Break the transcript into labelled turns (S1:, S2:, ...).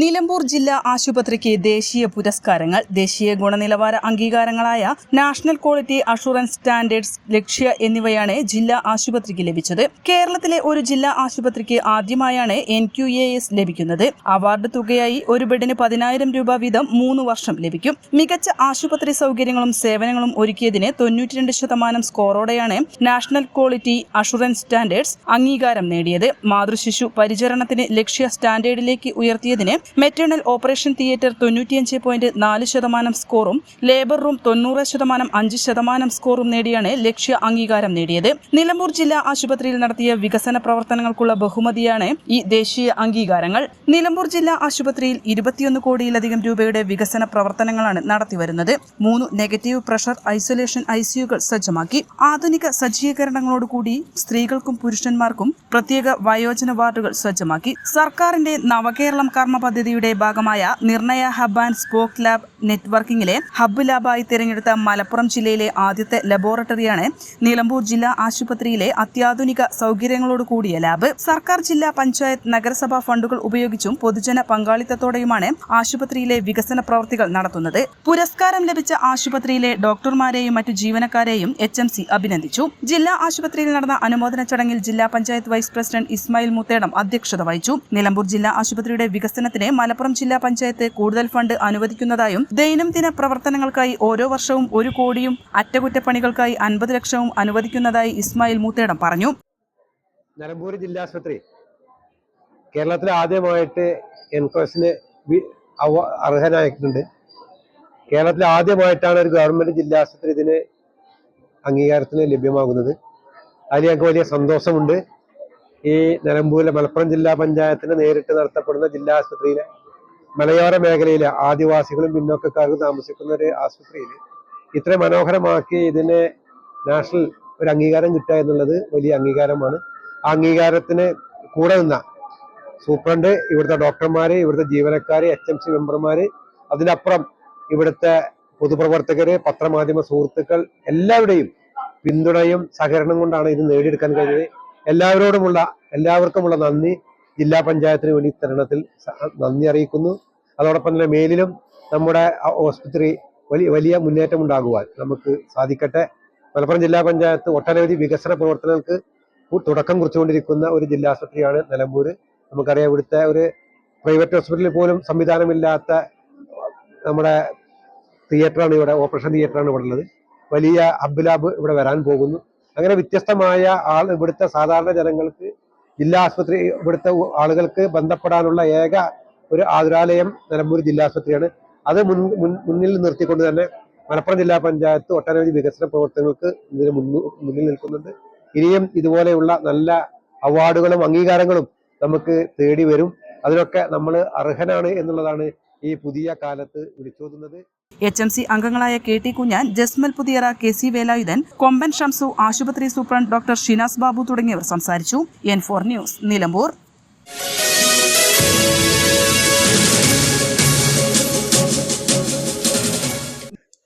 S1: Nilambur ജില്ലാ ആശുപത്രിക്ക് ദേശീയ പുരസ്കാരങ്ങൾ ദേശീയ ഗുണനിലവാര അംഗീകാരങ്ങളായ national quality assurance standards Lakshya എന്നിവയാണ് ജില്ലാ ആശുപത്രിക്ക് ലഭിച്ചത്. കേരളത്തിലെ ഒരു ജില്ലാ ആശുപത്രിക്ക് ആദ്യമായാണ് എൻ ക്യു എ എസ് ലഭിക്കുന്നത്. അവാർഡ് തുകയായി ഒരു ബെഡിന് പതിനായിരം രൂപ വീതം മൂന്ന് വർഷം ലഭിക്കും. മികച്ച ആശുപത്രി സൗകര്യങ്ങളും സേവനങ്ങളും ഒരുക്കിയതിന് തൊണ്ണൂറ്റിരണ്ട് ശതമാനം സ്കോറോടെയാണ് നാഷണൽ ക്വാളിറ്റി അഷുറൻസ് സ്റ്റാൻഡേർഡ്സ് അംഗീകാരം നേടിയത്. മാതൃശിശു പരിചരണത്തിന് ലക്ഷ്യ സ്റ്റാൻഡേർഡിലേക്ക് ഉയർത്തിയതിന് മെറ്റേണൽ ഓപ്പറേഷൻ തിയേറ്റർ തൊണ്ണൂറ്റിയഞ്ച് പോയിന്റ് നാല് ശതമാനം സ്കോറും ലേബർ റൂം തൊണ്ണൂറ് ശതമാനം അഞ്ച് ശതമാനം സ്കോറും നേടിയാണ് ലക്ഷ്യ അംഗീകാരം നേടിയത്. നിലമ്പൂർ ജില്ലാ ആശുപത്രിയിൽ നടത്തിയ വികസന പ്രവർത്തനങ്ങൾക്കുള്ള ബഹുമതിയാണ് ഈ ദേശീയ അംഗീകാരങ്ങൾ. നിലമ്പൂർ ജില്ലാ ആശുപത്രിയിൽ ഇരുപത്തിയൊന്ന് കോടിയിലധികം രൂപയുടെ വികസന പ്രവർത്തനങ്ങളാണ് നടത്തിവരുന്നത് മൂന്ന് നെഗറ്റീവ് പ്രഷർ ഐസൊലേഷൻ ഐസിയുകൾ സജ്ജമാക്കി. ആധുനിക സജ്ജീകരണങ്ങളോടുകൂടി സ്ത്രീകൾക്കും പുരുഷന്മാർക്കും പ്രത്യേക വയോജന വാർഡുകൾ സജ്ജമാക്കി. സർക്കാരിന്റെ നവകേരളം കർമ്മ പദ്ധതിയുടെ ഭാഗമായ Nirnaya hub and spoke lab നെറ്റ്വർക്കിംഗിലെ hub ലാബായി തിരഞ്ഞെടുത്ത മലപ്പുറം ജില്ലയിലെ ആദ്യത്തെ ലബോറട്ടറിയാണ് നിലമ്പൂർ ജില്ലാ ആശുപത്രിയിലെ അത്യാധുനിക സൗകര്യങ്ങളോട് കൂടിയ ലാബ്. സർക്കാർ ജില്ലാ പഞ്ചായത്ത് നഗരസഭാ ഫണ്ടുകൾ ഉപയോഗിച്ചും പൊതുജന പങ്കാളിത്തത്തോടെയുമാണ് ആശുപത്രിയിലെ വികസന പ്രവർത്തികൾ നടത്തുന്നത്. പുരസ്കാരം ലഭിച്ച ആശുപത്രിയിലെ ഡോക്ടർമാരെയും മറ്റു ജീവനക്കാരെയും എച്ച് എം സി അഭിനന്ദിച്ചു. ജില്ലാ ആശുപത്രിയിൽ നടന്ന അനുമോദന ചടങ്ങിൽ ജില്ലാ പഞ്ചായത്ത് വൈസ് പ്രസിഡന്റ് ഇസ്മായിൽ മുത്തേടം അധ്യക്ഷത വഹിച്ചു. നിലമ്പൂർ ജില്ലാ ആശുപത്രിയുടെ വികസനത്തിന് മലപ്പുറം ജില്ലാ പഞ്ചായത്ത് കൂടുതൽ ഫണ്ട് അനുവദിക്കുന്നതായും ദൈനംദിന പ്രവർത്തനങ്ങൾക്കായി ഓരോ വർഷവും ഒരു കോടിയും അറ്റകുറ്റപ്പണികൾക്കായി അൻപത് ലക്ഷവും അനുവദിക്കുന്നതായി ഇസ്മായിൽ മൂത്തേടം പറഞ്ഞു.
S2: നിലമ്പൂർ ജില്ലാ കേരളത്തിൽ ആദ്യമായിട്ട് എൻകോസിന് അർഹനായിട്ടുണ്ട്. കേരളത്തിൽ ആദ്യമായിട്ടാണ് ഒരു ഗവൺമെന്റ് ജില്ലാ ആശുപത്രി ഇതിന് അംഗീകാരത്തിന് ലഭ്യമാകുന്നത്. അതിൽ ഞങ്ങൾക്ക് വലിയ സന്തോഷമുണ്ട്. ഈ നിലമ്പൂരിലെ മലപ്പുറം ജില്ലാ പഞ്ചായത്തിന് നേരിട്ട് നടത്തപ്പെടുന്ന ജില്ലാ ആശുപത്രിയിലെ മലയോര മേഖലയിലെ ആദിവാസികളും പിന്നോക്കക്കാരും താമസിക്കുന്ന ഒരു ആശുപത്രിയിൽ ഇത്ര മനോഹരമാക്കി ഇതിന് നാഷണൽ ഒരു അംഗീകാരം കിട്ടുക എന്നുള്ളത് വലിയ അംഗീകാരമാണ്. ആ അംഗീകാരത്തിന് കൂടെ നിന്ന സൂപ്രണ്ട് ഇവിടുത്തെ ഡോക്ടർമാര് ഇവിടുത്തെ ജീവനക്കാര് എച്ച് എം സി മെമ്പർമാര് അതിനപ്പുറം ഇവിടുത്തെ പൊതുപ്രവർത്തകര് പത്രമാധ്യമ സുഹൃത്തുക്കൾ എല്ലാവരുടെയും പിന്തുണയും സഹകരണം കൊണ്ടാണ് ഇത് നേടിയെടുക്കാൻ കഴിഞ്ഞത്. എല്ലാവരോടുമുള്ള എല്ലാവർക്കുമുള്ള നന്ദി. ജില്ലാ പഞ്ചായത്തിന് വേണ്ടി തരുണത്തിൽ നന്ദി അറിയിക്കുന്നു. അതോടൊപ്പം തന്നെ മേലിലും നമ്മുടെ ഹോസ്പിറ്റൽ വലിയ വലിയ മുന്നേറ്റം ഉണ്ടാകുവാൻ നമുക്ക് സാധിക്കട്ടെ. മലപ്പുറം ജില്ലാ പഞ്ചായത്ത് ഒട്ടനവധി വികസന പ്രവർത്തനങ്ങൾക്ക് തുടക്കം കുറിച്ചുകൊണ്ടിരിക്കുന്ന ഒരു ജില്ലാ ആശുപത്രിയാണ് നിലമ്പൂർ നമുക്കറിയാം ഇവിടുത്തെ ഒരു പ്രൈവറ്റ് ഹോസ്പിറ്റലിൽ പോലും സംവിധാനമില്ലാത്ത നമ്മുടെ തിയേറ്ററാണ് ഇവിടെ ഓപ്പറേഷൻ തിയേറ്ററാണ് ഇവിടെ ഉള്ളത്. വലിയ ഹബ് ലാബ് ഇവിടെ വരാൻ പോകുന്നു. അങ്ങനെ വ്യത്യസ്തമായ ആൾ ഇവിടുത്തെ സാധാരണ ജനങ്ങൾക്ക് ജില്ലാ ആശുപത്രി ഇവിടുത്തെ ആളുകൾക്ക് ബന്ധപ്പെടാനുള്ള ഏക ഒരു ആതുരാലയം നിലമ്പൂർ ജില്ലാ ആശുപത്രിയാണ്. അത് മുൻ മുന്നിൽ നിർത്തിക്കൊണ്ട് തന്നെ മലപ്പുറം ജില്ലാ പഞ്ചായത്ത് ഒട്ടനവധി വികസന പ്രവർത്തനങ്ങൾക്ക് ഇതിന് മുന്നിൽ നിൽക്കുന്നുണ്ട്. ഇനിയും ഇതുപോലെയുള്ള നല്ല അവാർഡുകളും അംഗീകാരങ്ങളും നമുക്ക് തേടി വരും. അതിനൊക്കെ നമ്മൾ അർഹനാണ് എന്നുള്ളതാണ് ഈ പുതിയ കാലത്ത് വിളിച്ചോതുന്നത്
S1: എച്ച് എം സി അംഗങ്ങളായ K T Kunhan Jasmal Puthiyara K C Velayudhan Komban Shamsu ആശുപത്രി സൂപ്രണ്ട് ഡോക്ടർ ഷിനാസ് ബാബു തുടങ്ങിയവർ സംസാരിച്ചു. N four news Nilambur.